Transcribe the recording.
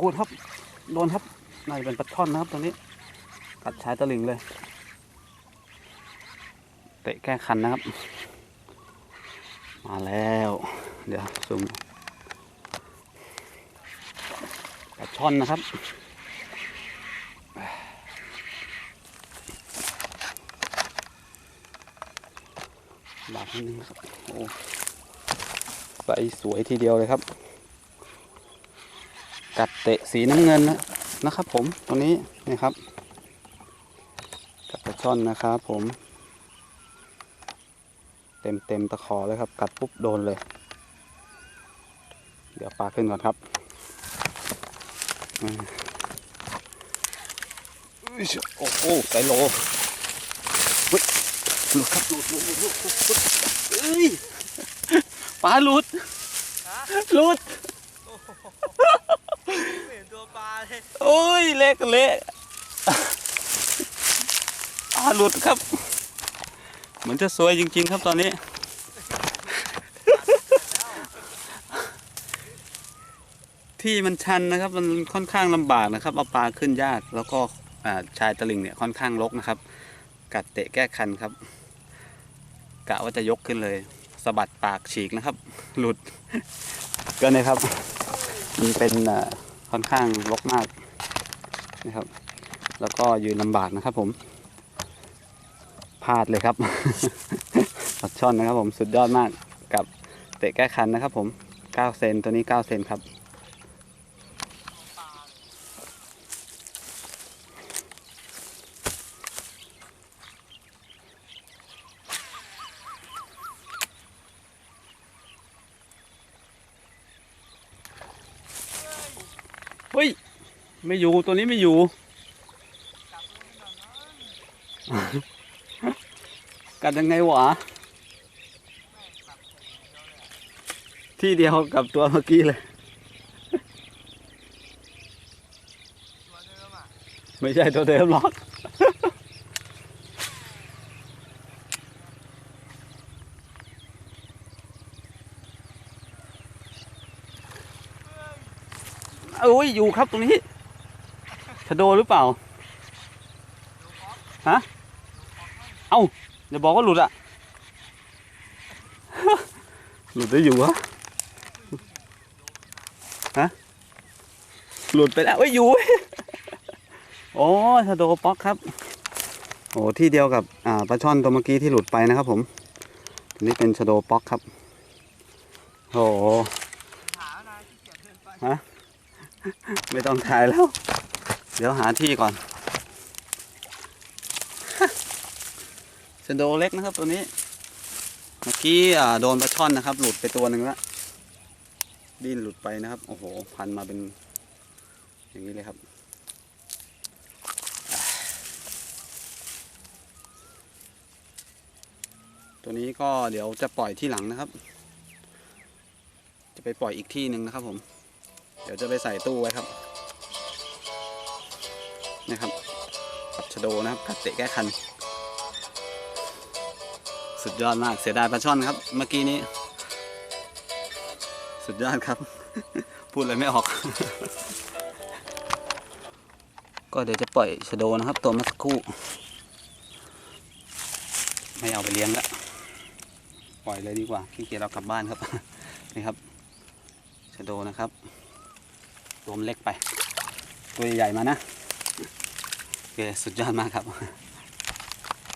โดนครับโดนครับน่าจะเป็นปลาช่อนนะครับตรงนี้กัดชายตะลิงเลยเตะแก้คันนะครับ มาแล้ว เดี๋ยวซูมปลาช่อนนะครับบาทนึงครับโอ้ใบสวยทีเดียวเลยครับ กัดเตะสีน้ำเงินนะนะครับ ผมตัวนี้นี่ครับ กัดปลาช่อนนะครับผม เต็มเต็มตะขอเลยครับ กัดปุ๊บโดนเลย เดี๋ยวปลาขึ้นก่อนครับโอ้โหไซโลเฮ้ยหลุดครับหลุดหลุดหลุดหลุดเอ้ยปลาหลุดหลุด ไม่เห็นตัวปลาเลยโอ้ยเละเละปลาหลุดครับ เหมือนจะสวยจริง ๆ ครับตอนนี้ ที่มันชันนะครับ มันค่อนข้างลำบากนะครับเอาปลาขึ้นยากแล้วก็ชายตะลิงเนี่ยค่อนข้างรกนะครับ กัดเตะแก้คันครับกะว่าจะยกขึ้นเลยสะบัดปากฉีกนะครับ หลุดก็เนี่ยครับมันเป็นอ่า ค่อนข้างรกมากนะครับ แล้วก็ยืนลำบากนะครับผมพลาดเลยครับปัดช่อนนะครับผมสุดยอดมากกับเตะแก้คันนะครับผม 9 เซนตัวนี้ 9 เซนครับ ฮ้ย ไม่อยู่ตัวนี้ไม่อยู่ กัดยังไงวะ ที่เดียวกับตัวเมื่อกี้เลยตัวเดิมอะไม่ใช่ตัวเดิมหรอก โอ้ยอยู่ครับตรงนี้ชะโดหรือเปล่าฮะเอ้าอย่าบอกว่าหลุดอะหลุดได้อยู่วะฮะหลุดไปแล้วเอ้ยอยู่โอ้ชะโดป๊อกครับโอ้ที่เดียวกับอ่าปลาช่อนตัวเมื่อกี้ที่หลุดไปนะครับผมนนี้เป็นชะโดป๊อกครับโอ้โห หาวนายที่เกียจเดินไป ไม่ต้องถ่ายแล้ว เดี๋ยวหาที่ก่อนชะโดเล็กนะครับตัวนี้ เมื่อกี้โดนปลาช่อนนะครับ หลุดไปตัวหนึ่งแล้วดิ้นหลุดไปนะครับ โอ้โห พันมาเป็น อย่างนี้เลยครับ ตัวนี้ก็เดี๋ยวจะปล่อยที่หลังนะครับ จะไปปล่อยอีกที่หนึ่งนะครับผม เดี๋ยวจะไปใส่ตู้ไว้ครับ นี่ครับกับชะโดนะครับกัดเตะแก้คัน สุดยอดมากเสียดายปลาช่อนครับ เมื่อกี้นี้ สุดยอดครับ พูดอะไรไม่ออก ก็เดี๋ยวจะปล่อยชะโดนะครับ ตัวมื่อสักครู่ไม่เอาไปเลี้ยงล้วปล่อยเลยดีกว่าขี้เกียจเรากลับบ้านครับนี่ครับชะโดนะครับตัวมันเล็กไป ตัวใหญ่มานะ สุดยอดมากครับ